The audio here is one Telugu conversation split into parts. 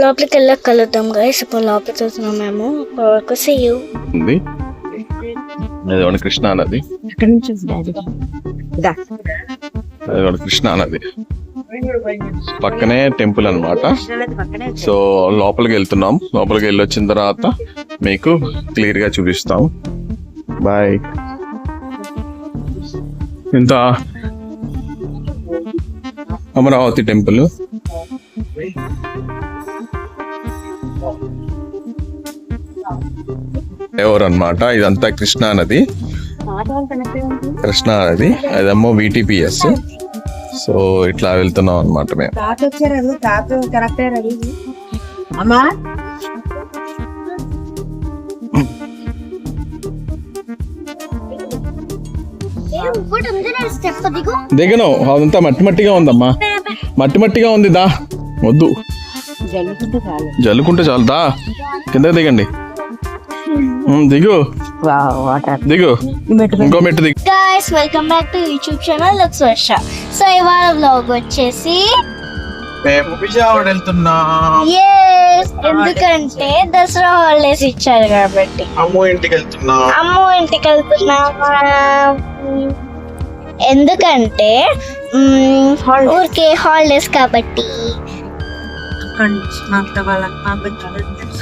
లోపలికి వెళ్ళక కలుద్దాం గైస్ ఇప్పుడు లోపలికి వెళ్తున్నాం మేము. వరకు సీ యూ ఉంది కృష్ణా నది? అది మన కృష్ణా నది? పక్కనే టెంపుల్ అన్నమాట. సో లోపలికి వెళ్తున్నాం. లోపలికి వెళ్ళి వచ్చిన తర్వాత మీకు క్లియర్గా చూపిస్తాం. బాయ్. ఇంత అమరావతి టెంపుల్. ఎవరు అనమాట ఇదంతా కృష్ణా నది. కృష్ణా నది. అదేమో విటిపిఎస్ సో ఇట్లా వెళ్తున్నాం అనమాట మేము. దిగను అదంతా మట్టి మట్టిగా ఉందమ్మా. మట్టి మట్టిగా ఉంది దా. వద్దు. జల్లుకుంటే చాలు. దా. కిందకి దిగండి. ఉమ్, దిగు. దిగు. ఇంకో మెట్టు దిగు. Guys welcome back to YouTube channel Lux Varsha so ఇవాళ వ్లాగ్ వచ్చేసి మేము విజయవాడ వెళ్తున్నాం. ఎందుకంటే దసరా హాలిడేస్ ఇచ్చారు కాబట్టి. అమ్మో ఇంటికి వెళ్తున్నాం. అమ్మ ఇంటికి వెళ్తున్నామా ఎందుకంటే మ్మ్, ఊరికే హాలిడేస్ కాబట్టి.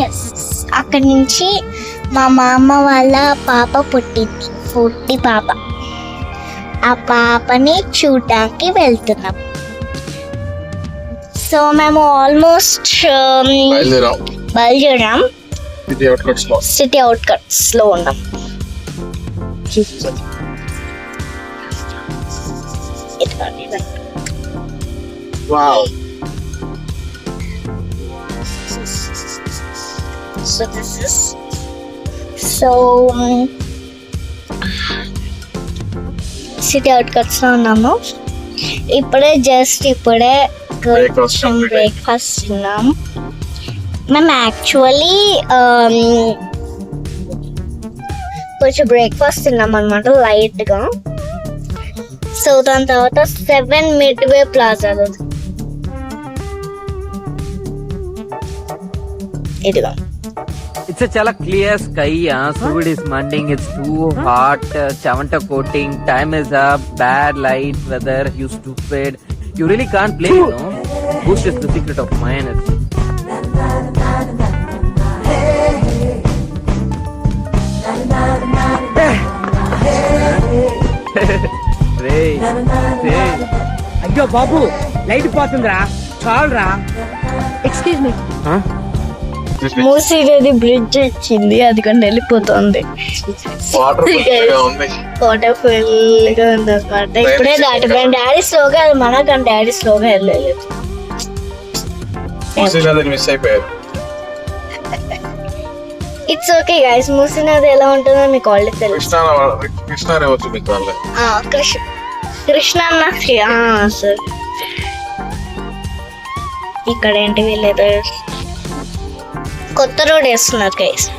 ఎస్ అక్కడి నుంచి మా మామ వాళ్ళ పాప పుట్టింది. పుట్టి పాప. ఆ పాపని చూడడానికి వెళ్తున్నాం. సో మేము ఆల్మోస్ట్ బయలుదేరాం. ఇది అవుట్కట్స్లో. సిటీ ఇదిగోండి. Wow So this is so city అవుట్కట్స్లో ఉన్నాము ఇప్పుడే జస్ట్ ఇప్పుడే complete. బ్రేక్ఫాస్ట్ తిన్నాం మేము యాక్చువల్లీ కొంచెం బ్రేక్ఫాస్ట్ తిన్నాం అనమాట లైట్గా సో దాని తర్వాత సెవెన్ మిడ్ వే ప్లాజా ఇదిగో It's a chala clear sky. Uh, Fluid is mending. It's too hot. Uh, Chavanta coating. Time is up. Bad light. Weather. You stupid. You really can't play, you know. Boost is the అయ్యో బాబు లైట్ పోతుందిరా. చాలురా. Excuse me Huh? మూసీది బ్రిడ్జ్ వచ్చింది అది కానీ వెళ్ళిపోతుంది. వాటర్ ఉంది వాటర్ ఫుల్గా ఉంది అనమాట ఇప్పుడే డాడీ స్లోగా అది మనకని డాడీ స్లోగా వెళ్ళలేదు ఇట్స్ ఓకే గైస్ మూసినది ఎలా ఉంటుందో మీకు ఆల్రెడీ తెలుసు. కృష్ణా కృష్ణా రేవచ్చు మీకు వాళ్ళే? ఆ, కృష్ణ కృష్ణ అన్న సార్. ఇక్కడ ఏంటి వీళ్ళేదో? కొత్త రోడ్ వేస్తున్నారు గైస్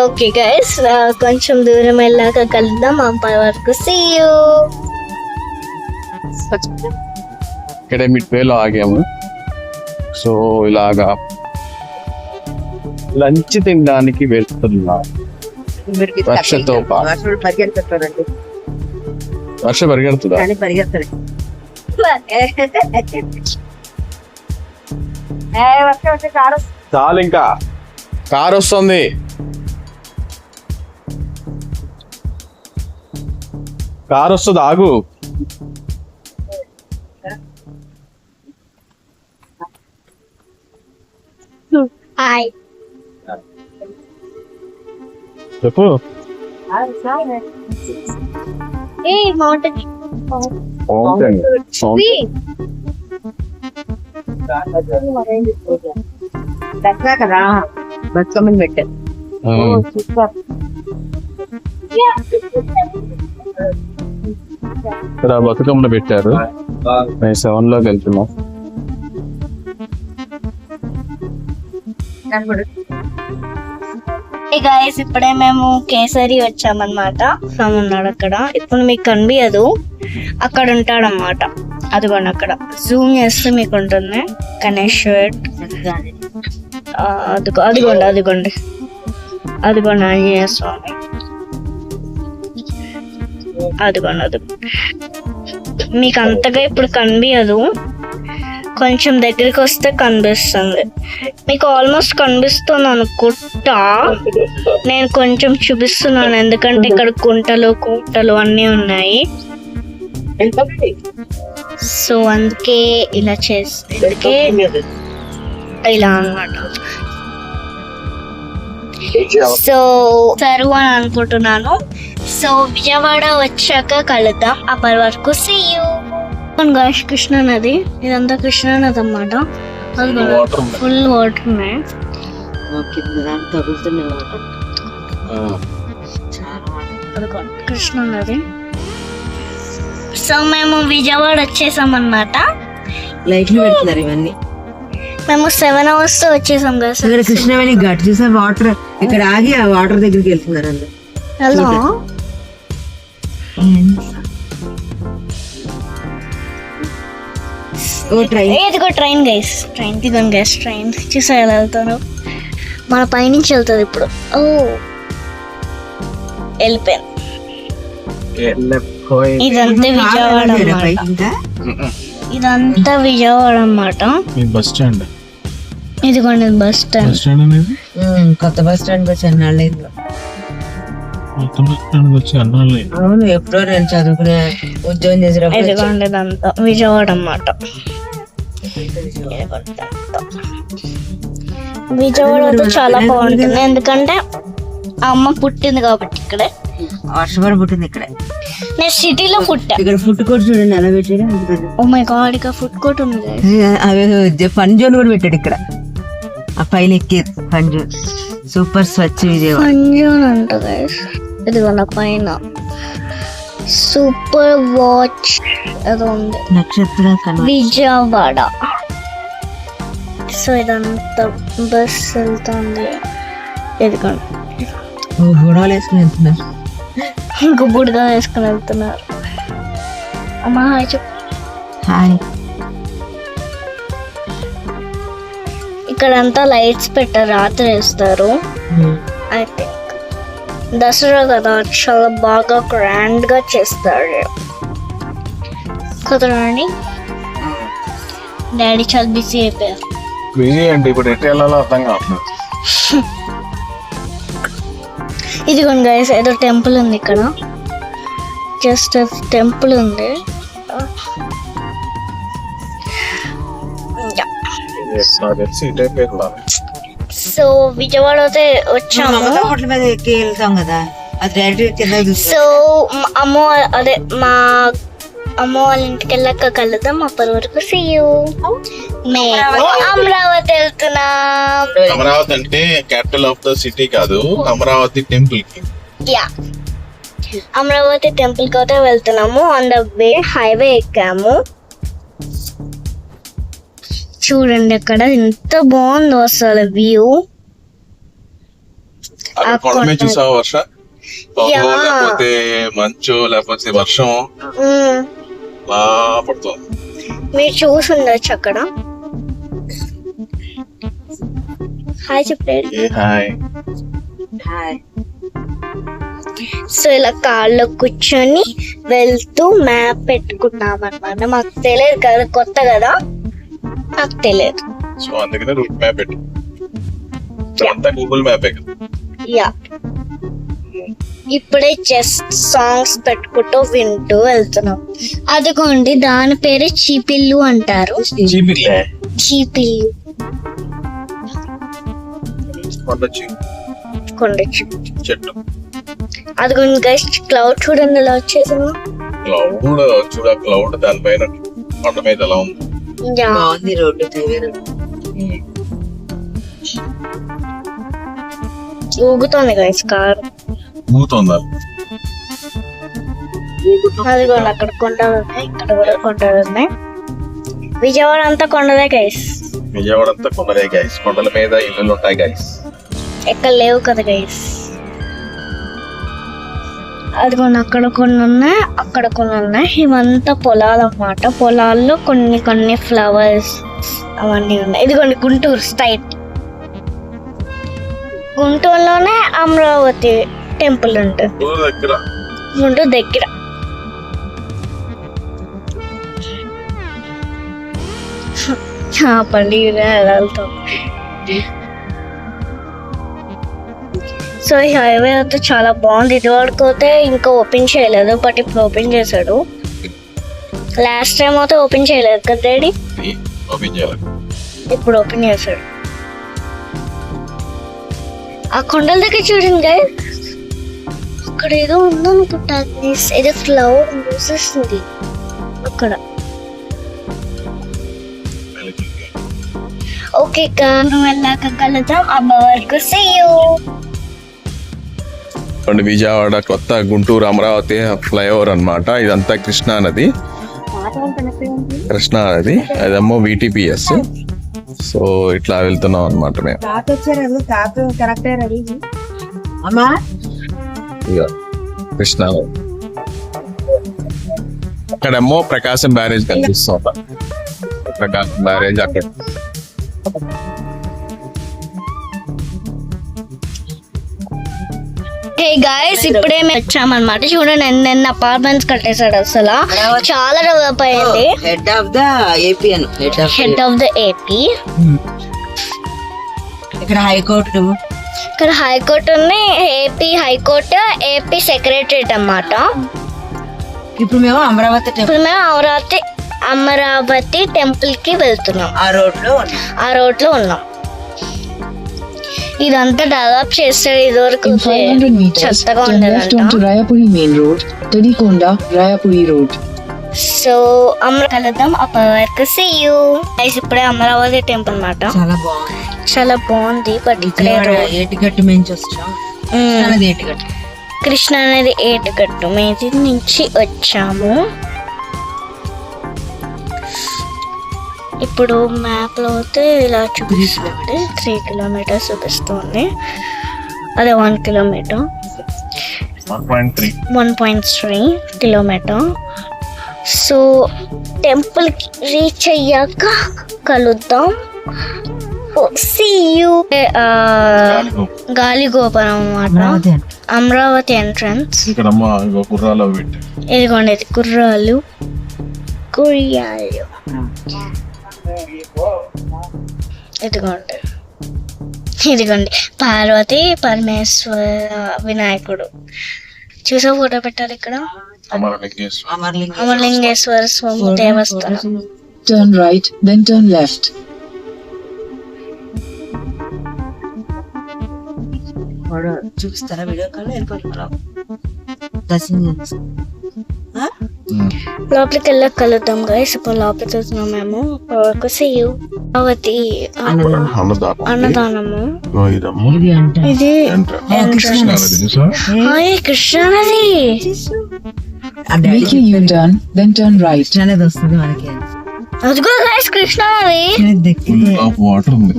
ఓకే గైస్ కొంచెం దూరం వెళ్ళాక కలుద్దాం. అంపై వరకు సీ యూ ఇక్కడే మిడ్ వేలో ఆగాము. సో ఇలాగా లంచ్ తినడానికి వెళ్తున్నాం. వర్షతో పా- వర్షం పరిగెడుతుందా? చాలు ఇంకా. కార్ వస్తుంది. కార్ వస్తుంది ఆగు. చెప్పు. ఏ మౌంటైన్ దసరా కదా బతుకమ్మని పెట్టారు ఇక్కడ బతుకమ్మను పెట్టారు. మేము సెవెన్లోకి వెళ్తున్నాం. గాయస్ ఇప్పుడే మేము కేసరి వచ్చామన్నమాట. ఫ్రమ్ ఉన్నాడు అక్కడ. ఇప్పుడు మీకు కనిపించదు అక్కడ ఉంటాడన్నమాట. అదిగోండి అక్కడ. జూమ్ చేస్తే మీకు ఉంటుంది. గణేశ్వర్ అదిగో అదిగోండి అదిగోండి. అదిగోండి ఆంజనేయ స్వామి. అదిగోండి అదిగో మీకు అంతగా ఇప్పుడు కనిపించదు కొంచెం దగ్గరికి వస్తే కనిపిస్తుంది. మీకు ఆల్మోస్ట్ కనిపిస్తుంది అనుకుంటా. నేను కొంచెం చూపిస్తున్నాను. ఎందుకంటే ఇక్కడ కుంటలు కుంటలు అన్నీ ఉన్నాయి. సో అందుకే ఇలా చేస్తే అందుకే ఇలా అన్నమాట. సో సరు అని అనుకుంటున్నాను. సో విజయవాడ వచ్చాక కలుద్దాం. అప్పటి వరకు సీ యూ గణేష్ కృష్ణ నది. ఇదంతా కృష్ణ నది అన్నమాట. ఫుల్ వాటర్ ఉన్నాయి. కృష్ణ నది. సో మేము విజయవాడ వచ్చేసాం అన్నమాట లైట్లు పెడుతున్నారు ఇవన్నీ. మేము సెవెన్ అవర్స్తో వచ్చేసాం కదా సార్ ఇక్కడ కృష్ణవేణి ఘాట్ చూసా వాటర్ ఇక్కడ ఆగి ఆ వాటర్ దగ్గరికి వెళ్తున్నారు అందరు. హలో. ట్రైన్. ఇదిగో ట్రైన్ గైస్ ట్రైన్ ఇదిగోండి గైస్ ట్రైన్ చూసా ఎలా వెళ్తారు మన పైనుంచి వెళ్తుంది ఇప్పుడు. ఓ. వెళ్ళిపోయింది. ఇదంతా విజయవాడ ఇదంతా విజయవాడ అన్నమాట. మీ బస్ స్టాండ్. ఇదిగోండి బస్ స్టాండ్. బస్ స్టాండ్ అనేది? కొత్త బస్ స్టాండ్ వచ్చి అన్నాళ్ళు కొత్త బస్ స్టాండ్ వచ్చి అన్నాళ్ళు అవును ఎప్పుడో నేను చదువుకునే ఉద్యోగం వచ్చి- ఇదిగోండి ఇదంతా విజయవాడ అన్నమాట. అయితే చాలా బాగుంటుంది. ఎందుకంటే అమ్మ పుట్టింది కాబట్టి ఇక్కడే. వర్షపడి పుట్టింది ఇక్కడ. నేను సిటీలో పుట్టా. ఇక్కడ ఫుడ్ కోర్ట్ చూడండి ఎలా పెట్టాడు. ఓ మై గాడ్ ఇక్కడ ఫుడ్ కోర్ట్ ఉంది. అవి ఫన్ జోన్ కూడా పెట్టాడు ఇక్కడ. ఆ పైన ఎక్కేది fun zone super Swachh Vijayawada. పంజాన్ అంట గైస్ ఇదిగో నా పైన. సూపర్ వాచ్ ఉంది నక్షత్ర విజయవాడ సో ఇదంతా బస్ వెళ్తుంది ఇదిగోండి గొడవలు వేసుకుని వెళ్తున్నారు ఇంకో బుడద వేసుకుని వెళ్తున్నారు అమ్మా హాయ్ చెప్పు హాయ్ ఇక్కడ అంతా లైట్స్ పెట్టారు రాత్రి వేస్తారు థింక్ దసరా కదా చాలా బాగా గ్రాండ్గా చేస్తారు కుదరండి డాడీ చాలా బిజీ అయిపోయారు. బిజీ అంటే ఇప్పుడు ఎటు వెళ్ళాలో అర్థం కావట్లేదు. ఇదిగోండి గైస్ ఏదో టెంపుల్ ఉంది ఇక్కడ. జస్ట్ టెంపుల్ ఉంది. నాకు తెలిసి ఇటే పేరు వెళ్ళాలి. సో విజయవాడ అయితే వచ్చాము హోటల్ మీద ఎక్కి వెళ్తాం కదా. అది డైరెక్ట్ కింద చూస్తాం సో అమ్మ అదే మా అమ్మ వాళ్ళ ఇంటికి వెళ్ళాక కలుద్దాం. అప్పటి వరకు you. మేము అమరావతి. వెళ్తున్నాం. అమరావతి అంటే క్యాపిటల్ ఆఫ్ ద సిటీ కాదు అమరావతి టెంపుల్కి యా అమరావతి టెంపుల్కి అయితే వెళ్తున్నాము. ఆన్ ద వే హైవే ఎక్కాము. చూడండి అక్కడ. ఎంత బాగుందో అసలు వ్యూ. మీద చూసావా వర్ష. లేకపోతే మంచు లేకపోతే వర్షం. పడుతుంది. మీరు చూసి ఉండొచ్చు అక్కడ. హాయ్ చెప్పలేదు హాయ్. హాయ్. సో ఇలా కార్లో కూర్చొని వెళ్తూ మ్యాప్ పెట్టుకున్నాం అనమాట మాకు తెలియదు కదా కొత్త కదా. నాకు తెలియదు సో అందుకనే రూట్ మ్యాప్ పెట్టు. అంతా గూగుల్ మ్యాప్ యా. ఇప్పుడే జస్ట్ సాంగ్స్ పెట్టుకుంటూ వింటూ వెళ్తున్నాం. అదిగోండి దాని పేరు చీపిల్లు అంటారు. చీపిల్లు. కొండ చెట్టు. అదిగోండి గైస్ క్లౌడ్ చూడండి ఎలా వచ్చేసిందో. క్లౌడ్ చూడ క్లౌడ్ దానిపైన కొండ మీద ఎలా ఉంది. బాగుంది రోడ్డు ఊగుతోంది గైస్ కార్. మూతుందా అదిగోండి అక్కడ కొండలు ఉన్నాయి ఇక్కడ కూడా కొండలు ఉన్నాయి విజయవాడ అంతా కొండలే గైస్ విజయవాడ అంతా కొండలే గైస్ కొండల మీద ఇల్లులు ఉంటాయి గైస్ ఎక్కడ లేవు కదా గైస్ అదిగోండి అక్కడ కొన్ని ఉన్నాయి అక్కడ కొన్ని ఉన్నాయి. ఇవంతా పొలాలు అన్నమాట. పొలాల్లో కొన్ని కొన్ని ఫ్లవర్స్ అవన్నీ ఉన్నాయి. ఇదిగోండి గుంటూరు స్టైట్ గుంటూరులోనే అమరావతి టెంపుల్ ఉంటుంది. గుంటూరు దగ్గర. పల్లి వెళ్తాం. సో ఈ హైవే అయితే చాలా బాగుంది. ఇది వరకు అయితే ఇంకా ఓపెన్ చేయలేదు బట్ ఇప్పుడు ఓపెన్ చేశాడు. లాస్ట్ టైం అయితే ఓపెన్ చేయలేదు కదా డాడీ ఓపెన్ చేయాలి. ఇప్పుడు ఓపెన్ చేశాడు. ఆ కొండల దగ్గర చూడండి. అక్కడ ఏదో ఉందనుకుంటా. ఏదో ఫ్లవర్ మూసేస్తుంది అక్కడ. ఓకే కాను వెళ్ళాక కలుద్దాం? అమ్మ వరకు see you. అండ్ విజయవాడ కొత్త గుంటూరు అమరావతి ఫ్లైఓవర్ అన్నమాట. ఇదంతా కృష్ణా నది. కృష్ణా నది. అదేమో విటిపిఎస్ సో ఇట్లా వెళ్తున్నాం అనమాట మేము. కృష్ణా అక్కడేమో ప్రకాశం బ్యారేజ్ కనిపిస్తుంది. ప్రకాశం బ్యారేజ్ అక్కడ. హే గాయస్ ఇప్పుడే మేము వచ్చామన్నమాట. చూడండి ఎన్ని అపార్ట్మెంట్స్ కట్టేశాడు అసలు. చాలా డెవలప్ అయ్యింది head of the AP head of the AP ఇక్కడ హైకోర్టు ఇక్కడ హైకోర్టు ఉంది. AP high court AP secretariat అన్నమాట. ఇప్పుడు మేము అమరావతి ఇప్పుడు మేము అమరావతి అమరావతి టెంపుల్కి వెళ్తున్నాం. ఆ రోడ్లో. ఆ రోడ్లో ఉన్నాం. ఇదంతా డెవలప్ చేస్తాడు ఇదివరకు In 500 meters, చెత్తగా turn left onto ఉండేదంట Rayapuri Main Road, Tadikonda, Rayapuri Road. So అమర కలుద్దాం అప్పటి వరకు సీ యూ ఇప్పుడే అమరావతి టెంపుల్ అన్నమాట. చాలా బాగుంది. చాలా బాగుంది బట్ ఇక్కడే రోడ్ ఏటిగట్టు నుంచి వచ్చాం ఏటిగట్టు. కృష్ణ అనేది ఏటుగట్టు. మీది నుంచి వచ్చాము. ఇప్పుడు మ్యాప్లో అయితే ఇలా చూపిస్తుంది త్రీ కిలోమీటర్స్ చూపిస్తుంది. అదే one kilometre one point three kilometre so temple reach అయ్యాక కలుద్దాం. సి యూ గాలి గోపురం అన్నమాట. అమరావతి ఎంట్రన్స్ గుర్రాలు ఇదిగోండి ఇది కుర్రాలు కుర్యాలు ఇదిగోండి. ఇదిగోండి. పార్వతి పరమేశ్వర వినాయకుడు. చూసా ఫోటో పెట్టారు ఇక్కడ? అమరలింగేశ్వర. అమర్లింగ అమరలింగేశ్వర స్వామి దేవస్థానం. right, then turn left. వాడు చూపిస్తారా? వీడియో కాల్ వెళ్ళిపోతున్నాం దర్శనం? లోపలికి వెళ్ళక కలుద్దాం గైస్ ఇప్పుడు లోపలికి వెళ్తున్నాం మేము. అన్నదానం. అన్నదానం. అన్నదానము. ఇది అంట? ఇది కృష్ణానది Make a U-turn, then turn right. అనేది వస్తుంది మనకి. అదిగో గైస్ కృష్ణానది. వాటర్ ఉంది.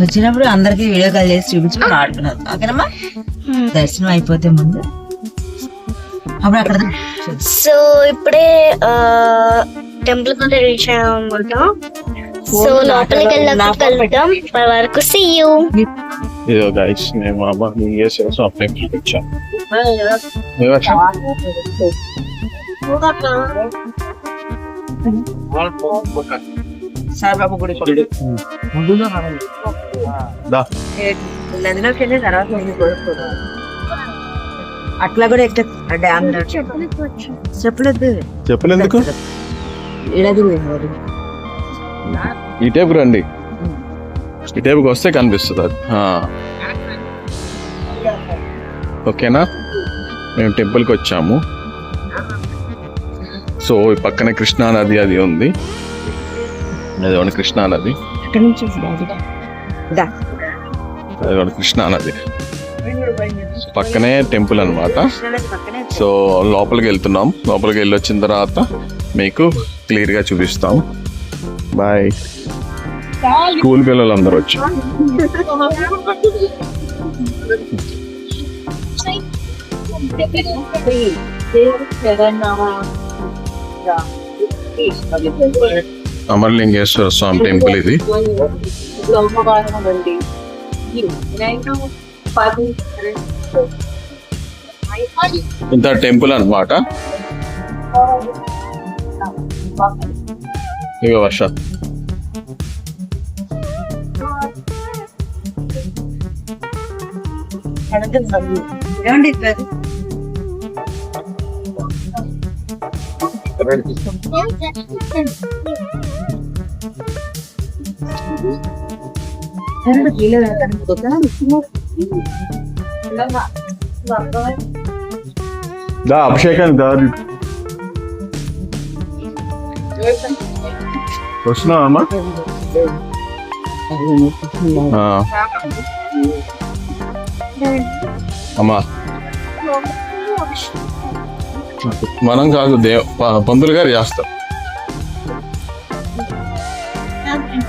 వచ్చినప్పుడు అందరికి వీడియో కాల్ చేసి చూపించుకొని ఆడుకున్నారు ఓకేనమ్మా? దర్శనం అయిపోతే ముందు అప్పుడు అక్కడ సో ఇప్పుడే టెంపుల్ కూడా రీచ్ అయ్యామన్నమాట సో లోపలికి వెళ్ళాక కలుద్దాం. వరకు సీ యూ ఇదో గైస్ నేను మా అమ్మ చేసే షాప్ వచ్చా సాయిబాబు గుడి దా నదిలోకి వెళ్ళిన తర్వాత. అట్లా కూడా ఎక్కడ డ్యామ్ చెప్పలేదు చెప్పలు ఎందుకు ఇడది ఈ టైపు రండి ఈ టైపుకి వస్తే కనిపిస్తుంది అది ఆ. ఓకేనా మేము టెంపుల్కి వచ్చాము సో ఈ పక్కనే కృష్ణా నది అది ఉంది। అదిగోండి కృష్ణా నది? అక్కడ నుంచి అదిగోండి కృష్ణా నది. పక్కనే టెంపుల్ అన్నమాట. పక్కనే సో లోపలికి వెళ్తున్నాం. లోపలికి వెళ్ళి వచ్చిన తర్వాత మీకు క్లియర్గా చూపిస్తాం. బాయ్ స్కూల్ పిల్లలు అందరూ వచ్చి అమరలింగేశ్వర స్వామి టెంపుల్ ఇది. ఇంత టెంపుల్ అన్నమాట. ఇక వర్ష. ఏమండి ఇట్లా దా అభిషేకానికి దారి వస్తున్నావా అమ్మా. అమ్మా. మనం కాదు దేవ్ పంతులు గారు చేస్తారు.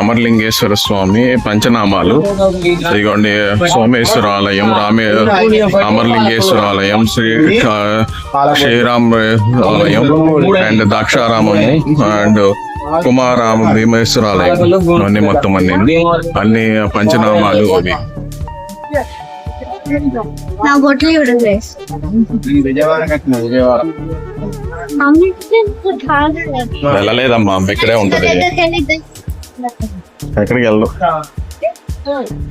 అమరలింగేశ్వర స్వామి పంచనామాలు. ఇదిగోండి సోమేశ్వర ఆలయం రామే అమరలింగేశ్వర ఆలయం శ్రీ శ్రీరామ్ ఆలయం అండ్ ద్రాక్షారామము అండ్ కుమారామ భీమేశ్వర ఆలయం. అన్ని మొత్తం అన్ని. అన్ని పంచనామాలు అవి. నా బొట్లు చూడండి వెళ్ళలేదమ్మా ఇక్కడే ఉంటది. ఎక్కడికి వెళ్ళు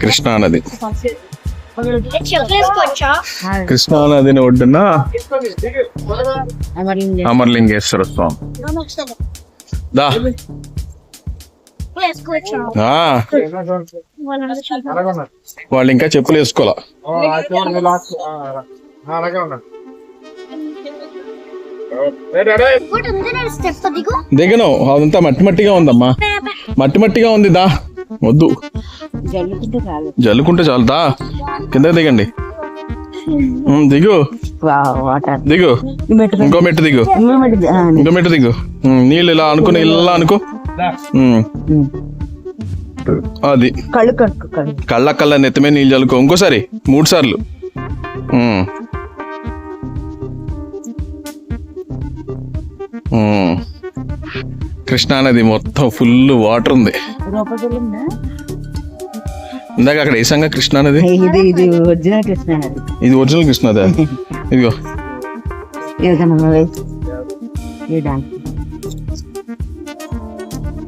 కృష్ణా నది. చెప్పేసుకోవచ్చా కృష్ణా నదిని ఒడ్డున అమరలింగేశ్వర స్వామి. దా. వాళ్ళు ఇంకా చెప్పులు వేసుకోవాలా? దిగను. అదంతా మట్టి మట్టిగా ఉందమ్మా. మట్టి మట్టిగా ఉంది దా. వద్దు. జల్లుకుంటే చాలు. దా. కింద దిగండి. ఉమ్, దిగు. దిగు. ఇంకో మెట్టు దిగు. ఇంకో మెట్టు దిగు. ఉమ్, నీళ్ళు ఇలా అనుకుని ఇలా అనుకో. అది. కళ్ళు కడుకు కళ్ళు. కళ్ళ కళ్ళ నెత్తమే నీళ్ళు చల్లుకో ఇంకోసారి మూడు సార్లు కృష్ణానది మొత్తం ఫుల్ వాటర్ ఉంది. ఇందాక అక్కడ వేసాంగా కృష్ణానది ఇది ఇది ఒరిజినల్ కృష్ణ అది ఇది ఒరిజినల్ కృష్ణాదే ఇదిగో.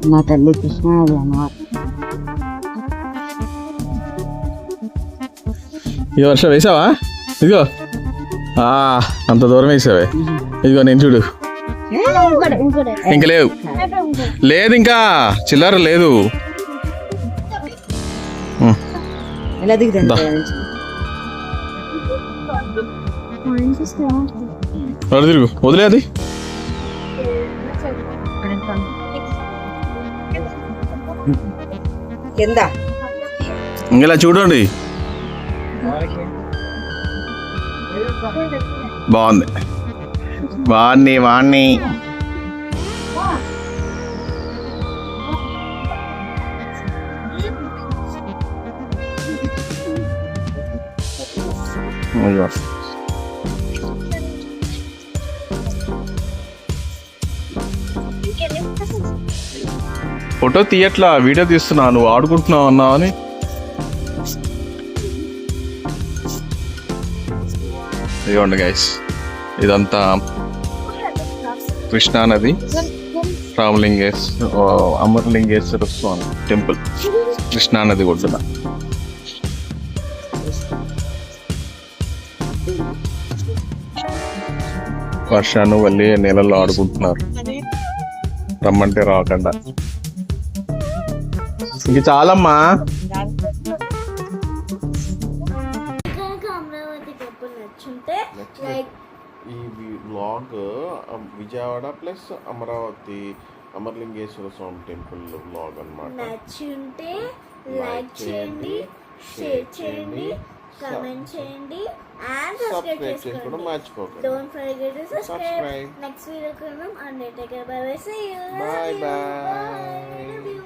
మా తల్లి కృష్ణ అది అన్నమాట. ఈ వర్షం వేసావా? ఇదిగో. ఆ, అంత దూరం వేసావే. ఇదిగో నేను చూడు. ఇంక లేవు. లేదు ఇంకా. చిల్లర లేదు. తిరుగు. వదిలే అది. ఇలా చూడండి. బాగుంది. వాణ్ణి వాణ్ణి. అయ్యో. ఫోటో తీయట్లా వీడియో తీస్తున్నా నువ్వు ఆడుకుంటున్నావు అన్నావు అని. ఇదిగోండి గైస్ ఇదంతా కృష్ణా నది రామలింగేశ్వర అమరలింగేశ్వర స్వామి టెంపుల్ కృష్ణా నది ఒడ్డున. వర్షాన్ని వెళ్ళి నీళ్ళలో ఆడుకుంటున్నారు. రమ్మంటే రాకుండా. ఇంక చాలమ్మా. Vijayawada plus Amaravati Amaralingeswara Swamy temple vlog అన్నమాట. నచ్చి ఉంటే లైక్ చేయండి షేర్ చేయండి కమెంట్ చేయండి అండ్ సబ్స్క్రైబ్ చేసుకోవడం మర్చిపోకండి. Don't forget to subscribe. Next video కన్నా undertaker bye bye see you. Love you